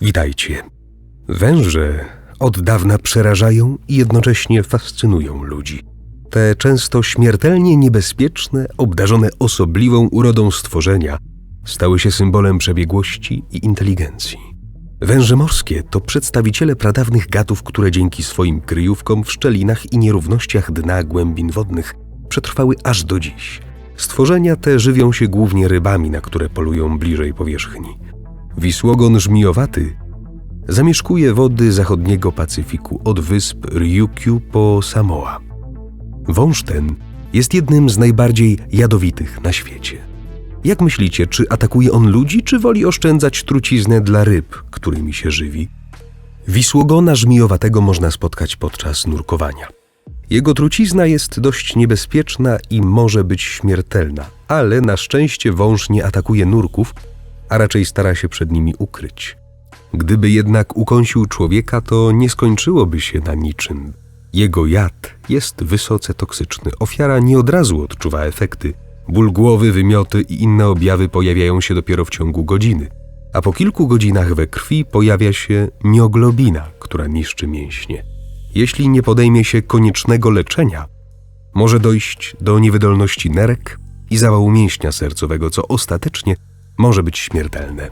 Witajcie. Węże od dawna przerażają i jednocześnie fascynują ludzi. Te często śmiertelnie niebezpieczne, obdarzone osobliwą urodą stworzenia stały się symbolem przebiegłości i inteligencji. Węże morskie to przedstawiciele pradawnych gatów, które dzięki swoim kryjówkom w szczelinach i nierównościach dna głębin wodnych przetrwały aż do dziś. Stworzenia te żywią się głównie rybami, na które polują bliżej powierzchni. Wisłogon żmijowaty zamieszkuje wody zachodniego Pacyfiku od wysp Ryukyu po Samoa. Wąż ten jest jednym z najbardziej jadowitych na świecie. Jak myślicie, czy atakuje on ludzi, czy woli oszczędzać truciznę dla ryb, którymi się żywi? Wisłogona żmijowatego można spotkać podczas nurkowania. Jego trucizna jest dość niebezpieczna i może być śmiertelna, ale na szczęście wąż nie atakuje nurków, a raczej stara się przed nimi ukryć. Gdyby jednak ukąsił człowieka, to nie skończyłoby się na niczym. Jego jad jest wysoce toksyczny. Ofiara nie od razu odczuwa efekty. Ból głowy, wymioty i inne objawy pojawiają się dopiero w ciągu godziny, a po kilku godzinach we krwi pojawia się mioglobina, która niszczy mięśnie. Jeśli nie podejmie się koniecznego leczenia, może dojść do niewydolności nerek i zawału mięśnia sercowego, co ostatecznie może być śmiertelne.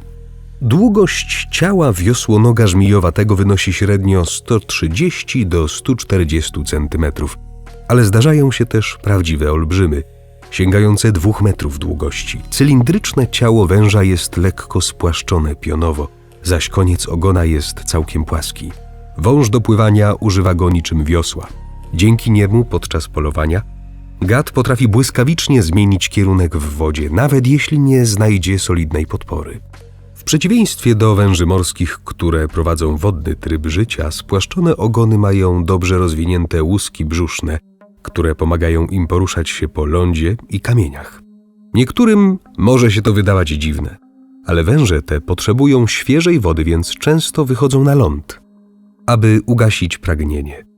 Długość ciała wiosłonoga żmijowatego wynosi średnio 130 do 140 cm, ale zdarzają się też prawdziwe olbrzymy, sięgające 2 metrów długości. Cylindryczne ciało węża jest lekko spłaszczone pionowo, zaś koniec ogona jest całkiem płaski. Wąż do pływania używa go niczym wiosła. Dzięki niemu podczas polowania gad potrafi błyskawicznie zmienić kierunek w wodzie, nawet jeśli nie znajdzie solidnej podpory. W przeciwieństwie do węży morskich, które prowadzą wodny tryb życia, spłaszczone ogony mają dobrze rozwinięte łuski brzuszne, które pomagają im poruszać się po lądzie i kamieniach. Niektórym może się to wydawać dziwne, ale węże te potrzebują świeżej wody, więc często wychodzą na ląd, aby ugasić pragnienie.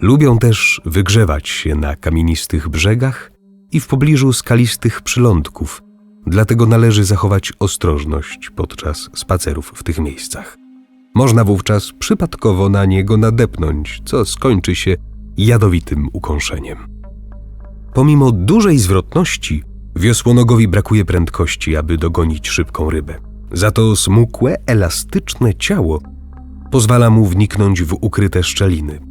Lubią też wygrzewać się na kamienistych brzegach i w pobliżu skalistych przylądków – dlatego należy zachować ostrożność podczas spacerów w tych miejscach. Można wówczas przypadkowo na niego nadepnąć, co skończy się jadowitym ukąszeniem. Pomimo dużej zwrotności, wiosłonogowi brakuje prędkości, aby dogonić szybką rybę. Za to smukłe, elastyczne ciało pozwala mu wniknąć w ukryte szczeliny.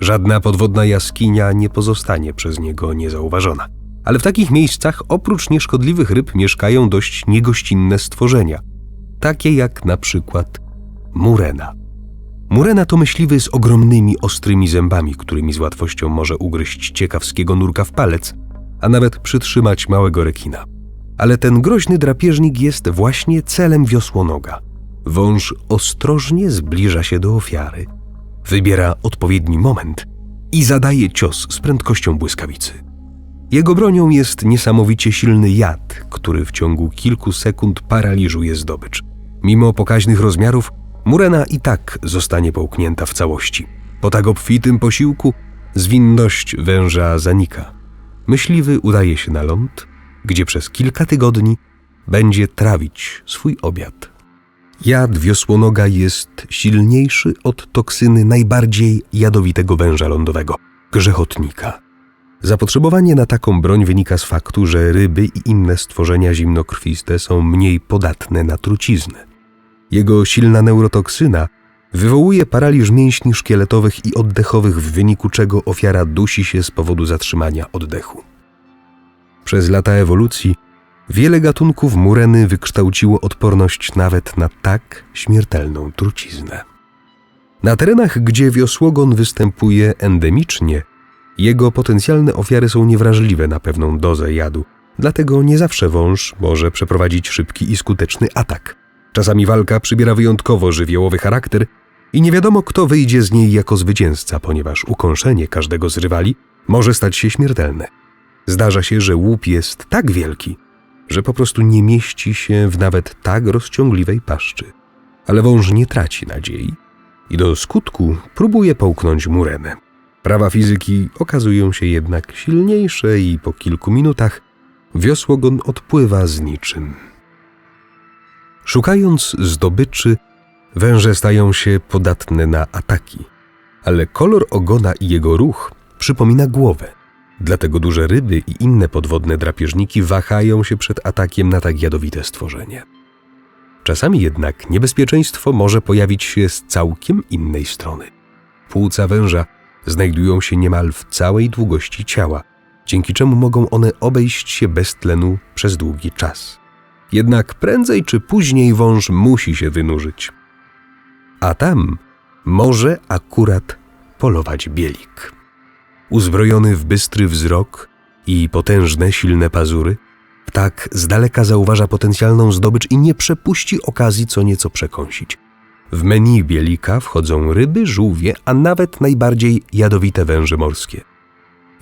Żadna podwodna jaskinia nie pozostanie przez niego niezauważona ale w takich miejscach oprócz nieszkodliwych ryb mieszkają dość niegościnne stworzenia, takie jak na przykład murena. Murena to myśliwy z ogromnymi, ostrymi zębami, którymi z łatwością może ugryźć ciekawskiego nurka w palec, a nawet przytrzymać małego rekina. Ale ten groźny drapieżnik jest właśnie celem wiosłonoga. Wąż ostrożnie zbliża się do ofiary, wybiera odpowiedni moment i zadaje cios z prędkością błyskawicy. Jego bronią jest niesamowicie silny jad, który w ciągu kilku sekund paraliżuje zdobycz. Mimo pokaźnych rozmiarów, Murena i tak zostanie połknięta w całości. Po tak obfitym posiłku zwinność węża zanika. Myśliwy udaje się na ląd, gdzie przez kilka tygodni będzie trawić swój obiad. Jad wiosłonoga jest silniejszy od toksyny najbardziej jadowitego węża lądowego grzechotnika. Zapotrzebowanie na taką broń wynika z faktu, że ryby i inne stworzenia zimnokrwiste są mniej podatne na truciznę. Jego silna neurotoksyna wywołuje paraliż mięśni szkieletowych i oddechowych, w wyniku czego ofiara dusi się z powodu zatrzymania oddechu. Przez lata ewolucji wiele gatunków mureny wykształciło odporność nawet na tak śmiertelną truciznę. Na terenach, gdzie wiosłogon występuje endemicznie, jego potencjalne ofiary są niewrażliwe na pewną dozę jadu, dlatego nie zawsze wąż może przeprowadzić szybki i skuteczny atak. Czasami walka przybiera wyjątkowo żywiołowy charakter i nie wiadomo, kto wyjdzie z niej jako zwycięzca, ponieważ ukąszenie każdego z rywali może stać się śmiertelne. Zdarza się, że łup jest tak wielki, że po prostu nie mieści się w nawet tak rozciągliwej paszczy. Ale wąż nie traci nadziei i do skutku próbuje połknąć murenę. Prawa fizyki okazują się jednak silniejsze i po kilku minutach wiosłogon odpływa z niczym. Szukając zdobyczy, Węże stają się podatne na ataki, ale kolor ogona i jego ruch przypomina głowę. Dlatego duże ryby i inne podwodne drapieżniki wahają się przed atakiem na tak jadowite stworzenie. Czasami jednak niebezpieczeństwo może pojawić się z całkiem innej strony. Płuca węża znajdują się niemal w całej długości ciała, dzięki czemu mogą one obejść się bez tlenu przez długi czas. Jednak prędzej czy później wąż musi się wynurzyć. A tam może akurat polować bielik. Uzbrojony w bystry wzrok i potężne, silne pazury, ptak z daleka zauważa potencjalną zdobycz i nie przepuści okazji co nieco przekąsić. W menu bielika wchodzą ryby, żółwie, a nawet najbardziej jadowite węże morskie.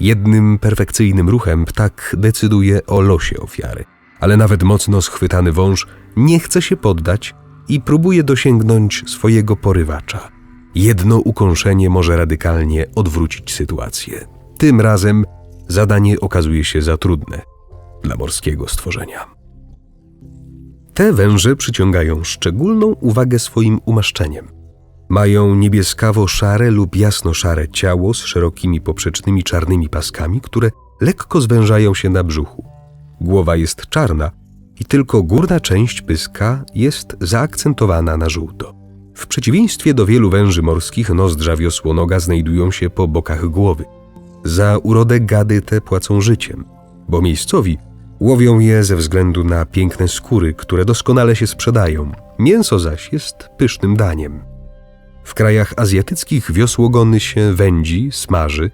Jednym perfekcyjnym ruchem ptak decyduje o losie ofiary, ale nawet mocno schwytany wąż nie chce się poddać i próbuje dosięgnąć swojego porywacza. Jedno ukąszenie może radykalnie odwrócić sytuację. Tym razem zadanie okazuje się za trudne dla morskiego stworzenia. Te węże przyciągają szczególną uwagę swoim umaszczeniem. Mają niebieskawo-szare lub jasno-szare ciało z szerokimi poprzecznymi czarnymi paskami, które lekko zwężają się na brzuchu. Głowa jest czarna i tylko górna część pyska jest zaakcentowana na żółto. W przeciwieństwie do wielu węży morskich nozdrza wiosłonoga znajdują się po bokach głowy. Za urodę gady te płacą życiem, bo miejscowi łowią je ze względu na piękne skóry, które doskonale się sprzedają. Mięso zaś jest pysznym daniem. W krajach azjatyckich wiosłogony się wędzi, smaży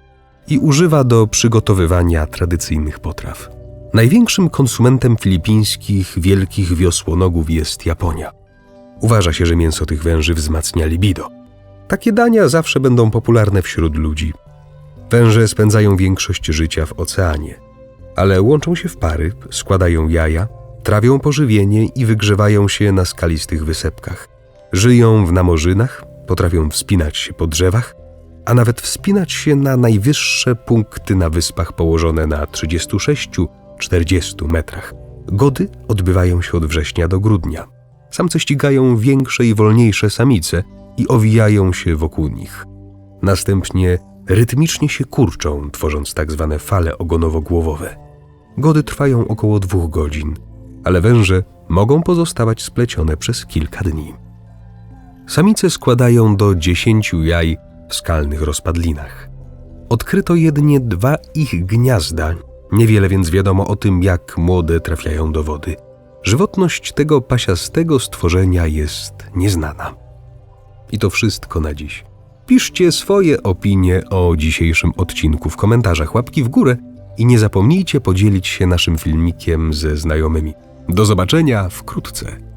i używa do przygotowywania tradycyjnych potraw. Największym konsumentem filipińskich wielkich wiosłonogów jest Japonia. Uważa się, że mięso tych węży wzmacnia libido. Takie dania zawsze będą popularne wśród ludzi. Węże spędzają większość życia w oceanie, ale łączą się w pary, składają jaja, trawią pożywienie i wygrzewają się na skalistych wysepkach. Żyją w namorzynach, potrafią wspinać się po drzewach, a nawet wspinać się na najwyższe punkty na wyspach położone na 36-40 metrach. Gody odbywają się od września do grudnia. Samce ścigają większe i wolniejsze samice i owijają się wokół nich. Następnie rytmicznie się kurczą, tworząc tak zwane fale ogonowo-głowowe. Gody trwają około dwóch godzin, ale węże mogą pozostawać splecione przez kilka dni. Samice składają do dziesięciu jaj w skalnych rozpadlinach. Odkryto jedynie dwa ich gniazda, niewiele więc wiadomo o tym, jak młode trafiają do wody. Żywotność tego pasiastego stworzenia jest nieznana. I to wszystko na dziś. Piszcie swoje opinie o dzisiejszym odcinku w komentarzach, łapki w górę i nie zapomnijcie podzielić się naszym filmikiem ze znajomymi. Do zobaczenia wkrótce.